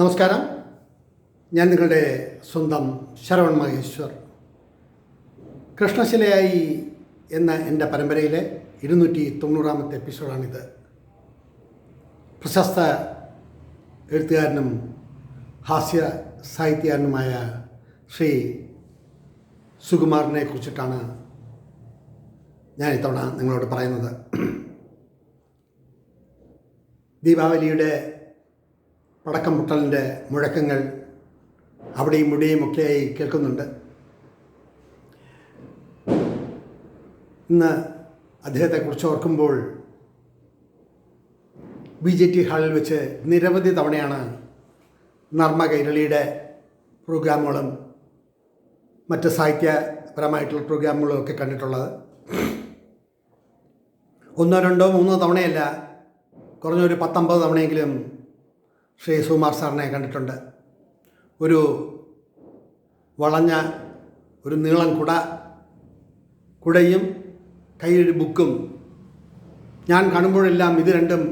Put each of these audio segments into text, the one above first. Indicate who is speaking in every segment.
Speaker 1: നമസ്കാരം. ഞാൻ നിങ്ങളുടെ സ്വന്തം ശരവൺ മഹേശ്വർ. കൃഷ്ണശിലയായി എന്ന എന്റെ പരമ്പരയിലെ ഇരുന്നൂറ്റി തൊണ്ണൂറാമത്തെ എപ്പിസോഡാണിത്. പ്രശസ്ത എഴുത്തുകാരനും ഹാസ്യ സാഹിത്യകാരനുമായ ശ്രീ സുകുമാറിനെ കുറിച്ചിട്ടാണ് ഞാൻ ഇത്തവണ നിങ്ങളോട് പറയുന്നത്. ദീപാവലിയുടെ പടക്കം മുട്ടലിന്റെ മുഴക്കങ്ങൾ അവിടെയും ഇവിടെയും ഒക്കെയായി കേൾക്കുന്നുണ്ട്. ഇന്ന് അദ്ദേഹത്തെക്കുറിച്ച് ഓർക്കുമ്പോൾ ബി ജെ ടി ഹാളിൽ വെച്ച് നിരവധി തവണയാണ് നർമ്മ കൈരളിയുടെ പ്രോഗ്രാമുകളും മറ്റ് സാഹിത്യപരമായിട്ടുള്ള പ്രോഗ്രാമുകളും ഒക്കെ കണ്ടിട്ടുള്ളത്. ഒന്നോ രണ്ടോ മൂന്നോ തവണയല്ല കുറഞ്ഞൊരു പത്തൊമ്പത് തവണയെങ്കിലും ശ്രീ സുമാർ സാറിനെ കണ്ടിട്ടുണ്ട്. ഒരു വളഞ്ഞ ഒരു നീളം കുട കുടയും കയ്യിലൊരു ബുക്കും. ഞാൻ കാണുമ്പോഴെല്ലാം ഇത് രണ്ടും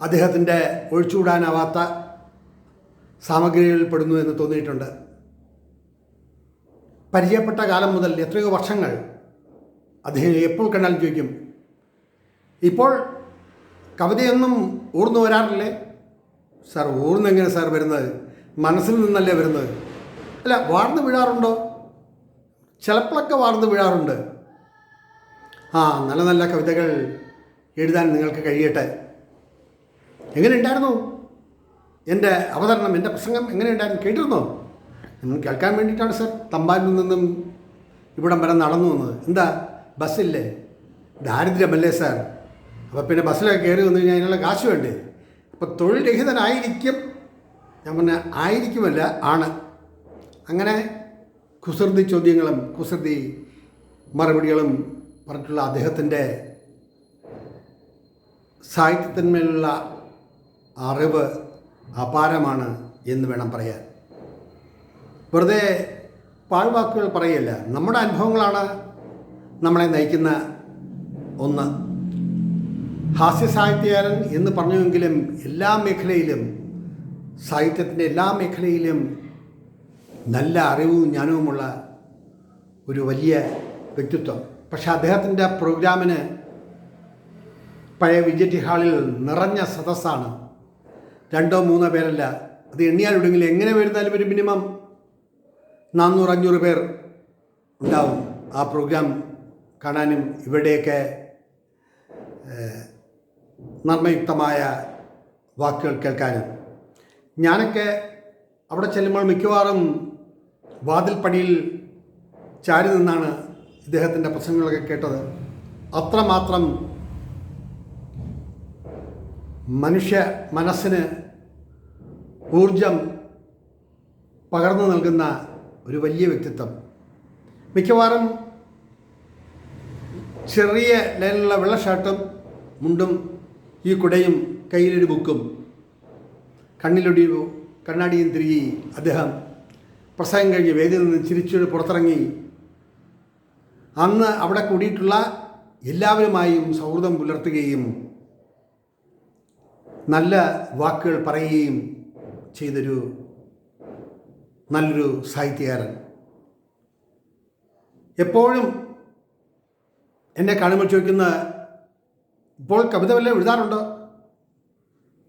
Speaker 1: അദ്ദേഹത്തിന്റെ ഒഴിച്ചുകൂടാനാവാത്ത സാമഗ്രികളിൽ പെടുന്നു എന്ന് തോന്നിയിട്ടുണ്ട്. പരിചയപ്പെട്ട കാലം മുതൽ എത്രയോ വർഷങ്ങൾ അദ്ദേഹം എപ്പോൾ കണ്ടാലും ചോദിക്കും. ഇപ്പോൾ കവിതയൊന്നും ഓർന്നു വരാറില്ലേ? സാർ ഊർന്നെങ്ങനെ സാർ വരുന്നത്? മനസ്സിൽ നിന്നല്ലേ വരുന്നത്? അല്ല വാർന്ന് വീഴാറുണ്ടോ? ചിലപ്പോഴൊക്കെ വാർന്ന് വീഴാറുണ്ട്. ആ നല്ല നല്ല കവിതകൾ എഴുതാൻ നിങ്ങൾക്ക് കഴിയട്ടെ. എങ്ങനെ ഉണ്ടായിരുന്നു? എന്റെ അവതരണം എന്റെ പ്രസംഗം എങ്ങനെ ഉണ്ടായിരുന്നു? കേട്ടിരുന്നോ? നിങ്ങൾ കേൾക്കാൻ വേണ്ടിയിട്ടാണ് സർ തമ്പാനിൽ നിന്നും ഇവിടം വരെ നടന്നു വന്നത്. എന്താ? ബസ്സില്ലേ? ദാരിദ്ര്യമല്ലേ സാർ? അപ്പോൾ പിന്നെ ബസ്സിലൊക്കെ കയറി വന്നു കഴിഞ്ഞാൽ അതിനുള്ള കാശ് വേണ്ടേ? അപ്പോൾ തൊഴിൽ രഹിതനായിരിക്കും ഞാൻ പറഞ്ഞ ആയിരിക്കുമല്ല ആണ്. അങ്ങനെ കുസൃതി ചോദ്യങ്ങളും കുസൃതി മറുപടികളും പറഞ്ഞിട്ടുള്ള അദ്ദേഹത്തിന്റെ സാഹിത്യത്തിന്മേലുള്ള അറിവ് അപാരമാണ് എന്ന് വേണം പറയാൻ. വെറുതെ പാഴ്വാക്കുകൾ പറയല്ല നമ്മുടെ അനുഭവങ്ങളാണ് നമ്മളെ നയിക്കുന്ന ഒന്ന്. ഹാസ്യ സാഹിത്യകാരൻ എന്ന് പറഞ്ഞുവെങ്കിലും എല്ലാ മേഖലയിലും സാഹിത്യത്തിന്റെ എല്ലാ മേഖലയിലും നല്ല അറിവും ജ്ഞാനവുമുള്ള ഒരു വലിയ വ്യക്തിത്വം. പക്ഷെ അദ്ദേഹത്തിന്റെ പ്രോഗ്രാമിന് പഴയ വിജറ്റി ഹാളിൽ നിറഞ്ഞ സദസ്സാണ്. രണ്ടോ മൂന്നോ പേരല്ല. അത് എണ്ണിയാലുണ്ടെങ്കിൽ എങ്ങനെ വരുന്നാലും ഒരു മിനിമം നാനൂറ് അഞ്ഞൂറ് പേർ ഉണ്ടാവും ആ പ്രോഗ്രാം കാണാനും ഇവിടെയൊക്കെ നർമ്മയുക്തമായ വാക്കുകൾ കേൾക്കാനും. ഞാനൊക്കെ അവിടെ ചെല്ലുമ്പോൾ മിക്കവാറും വാതിൽപ്പടിയിൽ ചാരി നിന്നാണ് ഇദ്ദേഹത്തിന്റെ പ്രസംഗങ്ങളൊക്കെ കേട്ടത്. അത്രമാത്രം മനുഷ്യ മനസ്സിന് ഊർജം പകർന്നു നൽകുന്ന ഒരു വലിയ വ്യക്തിത്വം. മിക്കവാറും ചെറിയ ലൈനിലുള്ള വെള്ള ഷർട്ടും മുണ്ടും ഈ കുടയും കയ്യിലൊരു ബുക്കും കണ്ണിലൊടി കണ്ണാടിയും തിരികെ അദ്ദേഹം പ്രസംഗം കഴിഞ്ഞ് വേദിയിൽ നിന്ന് ചിരിച്ചുകൊണ്ട് പുറത്തിറങ്ങി. അന്ന് അവിടെ കൂടിയിട്ടുള്ള എല്ലാവരുമായും സൗഹൃദം പുലർത്തുകയും നല്ല വാക്കുകൾ പറയുകയും ചെയ്തൊരു നല്ലൊരു സാഹിത്യകാരൻ. എപ്പോഴും എന്നെ കാണുമ്പോൾ ചോദിക്കുന്ന ഇപ്പോൾ കവിത വല്ല എഴുതാറുണ്ടോ?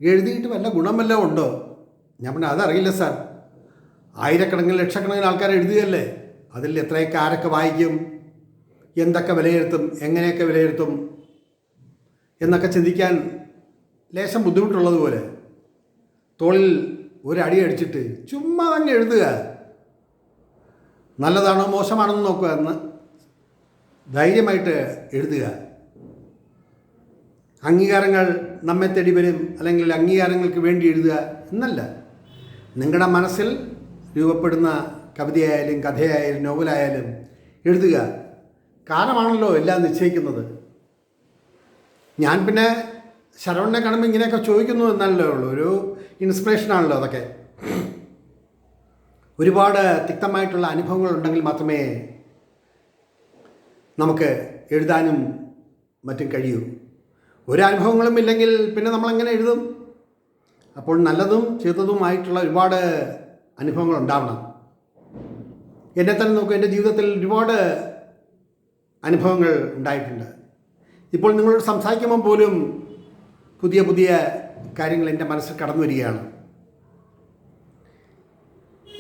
Speaker 1: എഴുതിയിട്ട് വല്ല ഗുണം വല്ലതും ഉണ്ടോ? ഞാൻ പറഞ്ഞു അതറിയില്ല സാർ. ആയിരക്കണക്കിന് ലക്ഷക്കണക്കിന് ആൾക്കാർ എഴുതുകയല്ലേ? അതിൽ എത്രയൊക്കെ ആരൊക്കെ വായിക്കും? എന്തൊക്കെ വിലയിരുത്തും? എങ്ങനെയൊക്കെ വിലയിരുത്തും? എന്നൊക്കെ ചിന്തിക്കാൻ ലേശം ബുദ്ധിമുട്ടുള്ളതുപോലെ തോളിൽ ഒരു അടി അടിച്ചിട്ട് ചുമ്മാ അങ്ങ് എഴുതുക. നല്ലതാണോ മോശമാണോ എന്ന് നോക്കുക. എന്ന് ധൈര്യമായിട്ട് എഴുതുക. അംഗീകാരങ്ങൾ നമ്മെ തേടി വരും അല്ലെങ്കിൽ അംഗീകാരങ്ങൾക്ക് വേണ്ടി എഴുതുക എന്നല്ല. നിങ്ങളുടെ മനസ്സിൽ രൂപപ്പെടുന്ന കവിതയായാലും കഥയായാലും നോവലായാലും എഴുതുക. കാലമാണല്ലോ എല്ലാം നിശ്ചയിക്കുന്നത്. ഞാൻ പിന്നെ ശരവണനെ കാണുമ്പോൾ ഇങ്ങനെയൊക്കെ ചോദിക്കുന്നു എന്നല്ലേ ഉള്ളൂ. ഒരു ഇൻസ്പിറേഷനാണല്ലോ അതൊക്കെ. ഒരുപാട് തിക്തമായിട്ടുള്ള അനുഭവങ്ങൾ ഉണ്ടെങ്കിൽ മാത്രമേ നമുക്ക് എഴുതാനും മറ്റും കഴിയൂ. ഒരനുഭവങ്ങളും ഇല്ലെങ്കിൽ പിന്നെ നമ്മൾ എങ്ങനെ എഴുതും? അപ്പോൾ നല്ലതും ചീത്തതുമായിട്ടുള്ള ഒരുപാട് അനുഭവങ്ങൾ ഉണ്ടാവണം. എന്നെ തന്നെ നോക്കും എന്റെ ജീവിതത്തിൽ ഒരുപാട് അനുഭവങ്ങൾ ഉണ്ടായിട്ടുണ്ട്. ഇപ്പോൾ നിങ്ങളോട് സംസാരിക്കുമ്പോൾ പോലും പുതിയ പുതിയ കാര്യങ്ങൾ എന്റെ മനസ്സിൽ കടന്നു വരികയാണ്.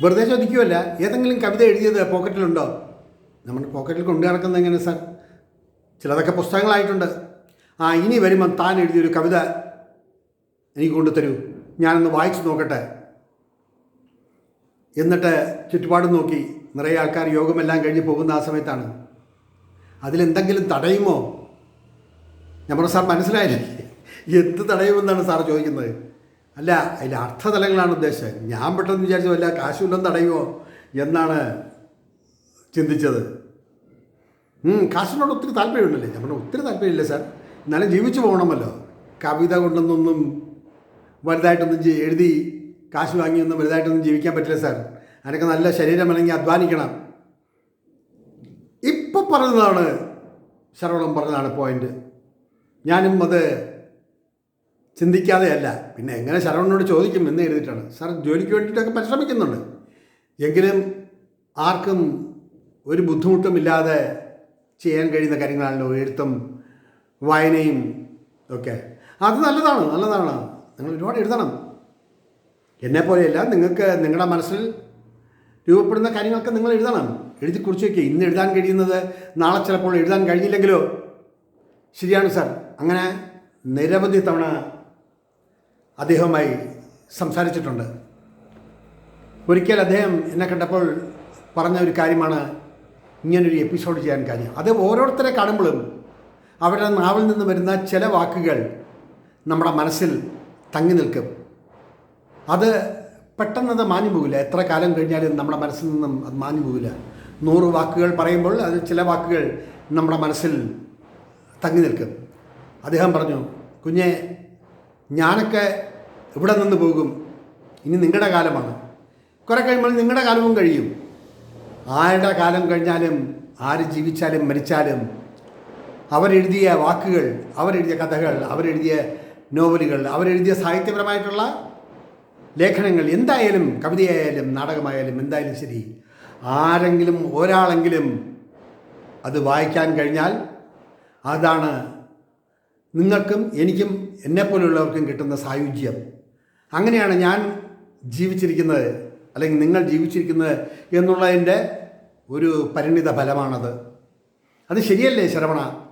Speaker 1: വെറുതെ ചോദിക്കുമല്ല ഏതെങ്കിലും കവിത എഴുതിയത് പോക്കറ്റിലുണ്ടോ? നമ്മുടെ പോക്കറ്റിൽ കൊണ്ടു നടക്കുന്നത് എങ്ങനെ സർ? ചിലതൊക്കെ പുസ്തകങ്ങളായിട്ടുണ്ട്. ആ ഇനി വരുമ്പം താൻ എഴുതിയൊരു കവിത എനിക്ക് കൊണ്ടുതരൂ. ഞാനൊന്ന് വായിച്ചു നോക്കട്ടെ. എന്നിട്ട് ചുറ്റുപാടും നോക്കി. നിറയെ ആൾക്കാർ യോഗമെല്ലാം കഴിഞ്ഞ് പോകുന്ന ആ സമയത്താണ്. അതിലെന്തെങ്കിലും തടയുമോ? നമ്മുടെ സാർ മനസ്സിലായില്ലേ എന്ത് തടയുമെന്നാണ് സാർ ചോദിക്കുന്നത്. അല്ല അതിൽ അർത്ഥതലങ്ങളാണ് ഉദ്ദേശം ഞാൻ പെട്ടെന്ന് വിചാരിച്ചു വല്ല കാശുണ്ടെന്ന് തടയുമോ എന്നാണ് ചിന്തിച്ചത്. കാശിനോട് ഒത്തിരി താല്പര്യമുണ്ടല്ലേ? നമ്മുടെ ഒത്തിരി താല്പര്യമില്ല സാർ? എന്നാലും ജീവിച്ചു പോകണമല്ലോ. കവിത കൊണ്ടൊന്നും വലുതായിട്ടൊന്നും എഴുതി കാശ് വാങ്ങിയൊന്നും വലുതായിട്ടൊന്നും ജീവിക്കാൻ പറ്റില്ല സാർ. അതിനൊക്കെ നല്ല ശരീരം അല്ലെങ്കിൽ അധ്വാനിക്കണം. ഇപ്പം പറഞ്ഞതാണ് ശരവണം പറഞ്ഞതാണ് പോയിന്റ് ഞാനും അത് ചിന്തിക്കാതെയല്ല പിന്നെ എങ്ങനെ ശരവണനോട് ചോദിക്കും എന്ന് എഴുതിയിട്ടാണ്. സാർ ജോലിക്ക് വേണ്ടിയിട്ടൊക്കെ പരിശ്രമിക്കുന്നുണ്ട്. എങ്കിലും ആർക്കും ഒരു ബുദ്ധിമുട്ടുമില്ലാതെ ചെയ്യാൻ കഴിയുന്ന കാര്യങ്ങളാണല്ലോ എഴുത്തും വായനയും ഒക്കെ. അത് നല്ലതാണ് നല്ലതാണ്. നിങ്ങൾ ഒരുപാട് എഴുതണം. എന്നെ പോലെയല്ല നിങ്ങൾക്ക് നിങ്ങളുടെ മനസ്സിൽ രൂപപ്പെടുന്ന കാര്യങ്ങളൊക്കെ നിങ്ങൾ എഴുതണം. എഴുതി കുറിച്ച് വയ്ക്കുക ഇന്ന് എഴുതാൻ കഴിയുന്നത് നാളെ ചിലപ്പോൾ എഴുതാൻ കഴിഞ്ഞില്ലെങ്കിലോ? ശരിയാണ് സാർ. അങ്ങനെ നിരവധി തവണ അദ്ദേഹവുമായി സംസാരിച്ചിട്ടുണ്ട്. ഒരിക്കൽ അദ്ദേഹം എന്നെ കണ്ടപ്പോൾ പറഞ്ഞ ഒരു കാര്യമാണ് ഇങ്ങനൊരു എപ്പിസോഡ് ചെയ്യാൻ കാര്യം. അത് ഓരോരുത്തരെ കാണുമ്പോഴും അവരുടെ നാവിൽ നിന്ന് വരുന്ന ചില വാക്കുകൾ നമ്മുടെ മനസ്സിൽ തങ്ങി നിൽക്കും. അത് പെട്ടെന്നത് മാഞ്ഞു പോകില്ല. എത്ര കാലം കഴിഞ്ഞാലും നമ്മുടെ മനസ്സിൽ നിന്നും അത് മാഞ്ഞു പോകില്ല. നൂറ് വാക്കുകൾ പറയുമ്പോൾ അതിൽ ചില വാക്കുകൾ നമ്മുടെ മനസ്സിൽ തങ്ങി നിൽക്കും. അദ്ദേഹം പറഞ്ഞു കുഞ്ഞെ ഞാനൊക്കെ ഇവിടെ നിന്ന് പോകും. ഇനി നിങ്ങളുടെ കാലമാണ്. കുറെ കഴിയുമ്പോൾ നിങ്ങളുടെ കാലവും കഴിയും. ആരുടെ കാലം കഴിഞ്ഞാലും ആര് ജീവിച്ചാലും മരിച്ചാലും അവരെഴുതിയ വാക്കുകൾ അവരെഴുതിയ കഥകൾ അവരെഴുതിയ നോവലുകൾ അവരെഴുതിയ സാഹിത്യപരമായിട്ടുള്ള ലേഖനങ്ങൾ എന്തായാലും കവിതയായാലും നാടകമായാലും എന്തായാലും ശരി. ആരെങ്കിലും ഒരാളെങ്കിലും അത് വായിക്കാൻ കഴിഞ്ഞാൽ അതാണ് നിങ്ങൾക്കും എനിക്കും എന്നെപ്പോലുള്ളവർക്കും കിട്ടുന്ന സായുജ്യം. അങ്ങനെയാണ് ഞാൻ ജീവിച്ചിരിക്കുന്നത് അല്ലെങ്കിൽ നിങ്ങൾ ജീവിച്ചിരിക്കുന്നത് എന്നുള്ളതിന്റെ ഒരു പരിണിത ഫലമാണത്. അത് ശരിയല്ലേ ശരവണ?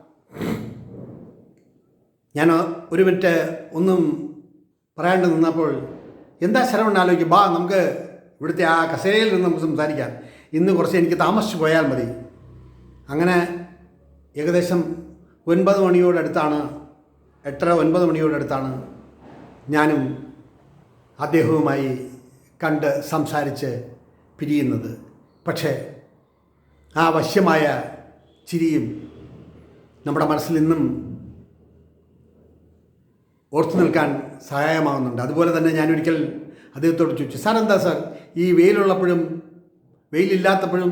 Speaker 1: ഞാൻ ഒരു മിനിറ്റ് ഒന്നും പറയാണ്ട് നിന്നപ്പോൾ എന്താ ശരവണ ആലോചിക്കും. ബാ നമുക്ക് ഇവിടുത്തെ ആ കസേരയിൽ നിന്ന് നമുക്ക് സംസാരിക്കാം. ഇന്ന് കുറച്ച് എനിക്ക് താമസിച്ചു പോയാൽ മതി. അങ്ങനെ ഏകദേശം ഒൻപത് മണിയോടടുത്താണ് എട്ടര ഒൻപത് മണിയോടടുത്താണ് ഞാനും അദ്ദേഹവുമായി കണ്ട് സംസാരിച്ച് പിരിയുന്നത്. പക്ഷേ ആ വശ്യമായ ചിരിയും നമ്മുടെ മനസ്സിൽ നിന്നും ഓർത്തു നിൽക്കാൻ സഹായമാകുന്നുണ്ട് അതുപോലെ തന്നെ ഞാനൊരിക്കൽ അദ്ദേഹത്തോട് ചോദിച്ചു സാർ എന്താ സാർ? ഈ വെയിലുള്ളപ്പോഴും വെയിലില്ലാത്തപ്പോഴും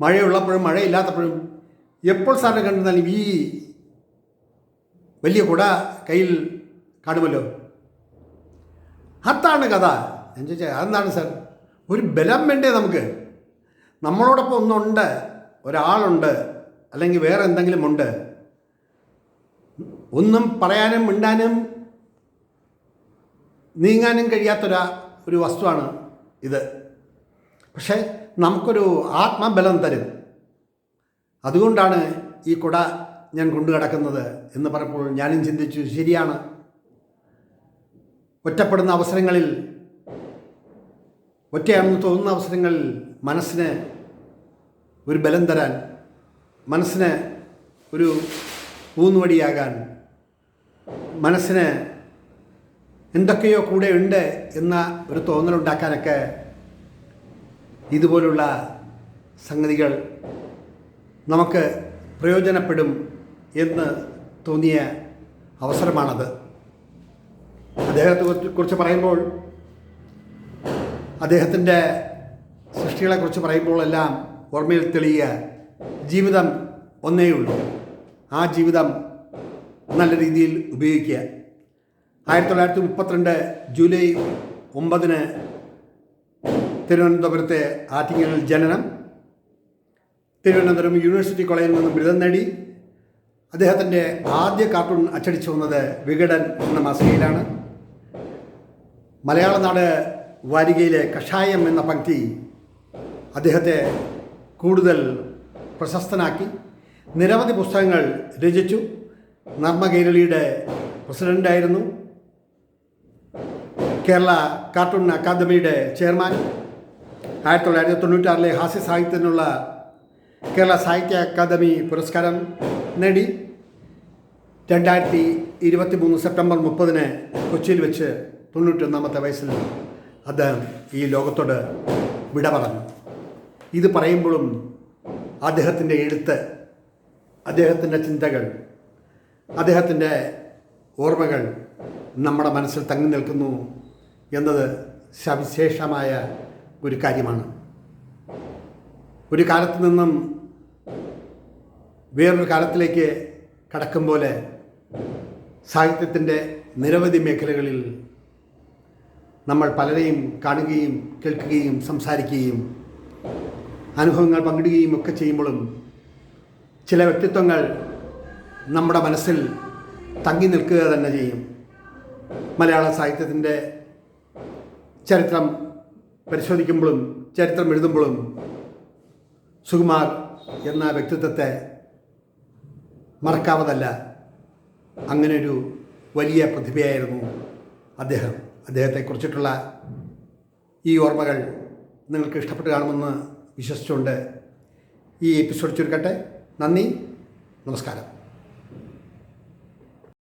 Speaker 1: മഴയുള്ളപ്പോഴും മഴയില്ലാത്തപ്പോഴും എപ്പോൾ സാറിനെ കണ്ടിരുന്നാലും ഈ വലിയ കുട കയ്യിൽ കാണുമല്ലോ? അതാണ് കഥ. ഞാൻ ചോദിച്ചാൽ അതെന്താണ് സാർ? ഒരു ബലം വേണ്ടേ നമുക്ക്? നമ്മളോടൊപ്പം ഒന്നുണ്ട് ഒരാളുണ്ട് അല്ലെങ്കിൽ വേറെ എന്തെങ്കിലും ഉണ്ട്? ഒന്നും പറയാനും മിണ്ടാനും നീങ്ങാനും കഴിയാത്തൊരു ഒരു വസ്തുവാണ് ഇത്. പക്ഷേ നമുക്കൊരു ആത്മബലം തരും. അതുകൊണ്ടാണ് ഈ കുട ഞാൻ കൊണ്ടു കിടക്കുന്നത് എന്ന് പറഞ്ഞപ്പോൾ ഞാനും ചിന്തിച്ചു ശരിയാണ്. ഒറ്റപ്പെടുന്ന അവസരങ്ങളിൽ ഒറ്റയാണെന്ന് തോന്നുന്ന അവസരങ്ങളിൽ മനസ്സിന് ഒരു ബലം തരാൻ മനസ്സിന് ഒരു ഊന്നുവടിയാകാൻ മനസ്സിന് എന്തൊക്കെയോ കൂടെ ഉണ്ട് എന്ന ഒരു തോന്നലുണ്ടാക്കാനൊക്കെ ഇതുപോലുള്ള സംഗതികൾ നമുക്ക് പ്രയോജനപ്പെടും എന്ന് തോന്നിയ അവസരമാണത്. അദ്ദേഹത്തെ കുറിച്ച് പറയുമ്പോൾ അദ്ദേഹത്തിന്റെ സൃഷ്ടികളെക്കുറിച്ച് പറയുമ്പോഴെല്ലാം ഓർമ്മയിൽ തെളിയുക ജീവിതം ഒന്നേ ഉള്ളൂ. ആ ജീവിതം നല്ല രീതിയിൽ ഉപയോഗിക്കുക. ആയിരത്തി തൊള്ളായിരത്തി മുപ്പത്തിരണ്ട് ജൂലൈ ഒമ്പതിന് തിരുവനന്തപുരത്തെ ആറ്റിങ്ങലിൽ ജനനം. തിരുവനന്തപുരം യൂണിവേഴ്സിറ്റി കോളേജിൽ നിന്നും ബിരുദം നേടി. അദ്ദേഹത്തിന്റെ ആദ്യ കാർട്ടൂൺ അച്ചടിച്ചു വന്നത് വികടൻ എന്ന മാസികയിലാണ്. മലയാള നാട് വാരികയിലെ കഷായം എന്ന പങ്ക്തി അദ്ദേഹത്തെ കൂടുതൽ പ്രശസ്തനാക്കി. നിരവധി പുസ്തകങ്ങൾ രചിച്ചു. നർമ്മകേരളിയുടെ പ്രസിഡന്റായിരുന്നു കേരള കാർട്ടൂൺ അക്കാദമിയുടെ ചെയർമാൻ. ആയിരത്തി തൊള്ളായിരത്തി തൊണ്ണൂറ്റാറിലെ ഹാസ്യ സാഹിത്യത്തിനുള്ള കേരള സാഹിത്യ അക്കാദമി പുരസ്കാരം നേടി. രണ്ടായിരത്തി ഇരുപത്തി മൂന്ന് സെപ്റ്റംബർ മുപ്പതിന് കൊച്ചിയിൽ വെച്ച് തൊണ്ണൂറ്റൊന്നാമത്തെ വയസ്സിൽ അദ്ദേഹം ഈ ലോകത്തോട് വിട പറഞ്ഞു. ഇത് പറയുമ്പോഴും അദ്ദേഹത്തിന്റെ എഴുത്ത് അദ്ദേഹത്തിന്റെ ചിന്തകൾ അദ്ദേഹത്തിന്റെ ഓർമ്മകൾ നമ്മുടെ മനസ്സിൽ തങ്ങി നിൽക്കുന്നു എന്നത് സവിശേഷമായ ഒരു കാര്യമാണ്. ഒരു കാലത്ത് നിന്നും വേറൊരു കാലത്തിലേക്ക് കടക്കും പോലെ സാഹിത്യത്തിന്റെ നിരവധി മേഖലകളിൽ നമ്മൾ പലരെയും കാണുകയും കേൾക്കുകയും സംസാരിക്കുകയും അനുഭവങ്ങൾ പങ്കിടുകയും ഒക്കെ ചെയ്യുമ്പോഴും ചില വ്യക്തിത്വങ്ങൾ നമ്മുടെ മനസ്സിൽ തങ്ങി നിൽക്കുക തന്നെ ചെയ്യും. മലയാള സാഹിത്യത്തിന്റെ ചരിത്രം പരിശോധിക്കുമ്പോഴും ചരിത്രം എഴുതുമ്പോഴും സുകുമാർ എന്ന വ്യക്തിത്വത്തെ മറക്കാവതല്ല. അങ്ങനെ ഒരു വലിയ പ്രതിഭയായിരുന്നു അദ്ദേഹം. അദ്ദേഹത്തെക്കുറിച്ചിട്ടുള്ള ഈ ഓർമ്മകൾ നിങ്ങൾക്ക് ഇഷ്ടപ്പെട്ട് കാണുമെന്ന് വിശ്വസിച്ചുകൊണ്ട് ഈ എപ്പിസോഡ് ചുരുക്കട്ടെ. നന്ദി. നമസ്കാരം.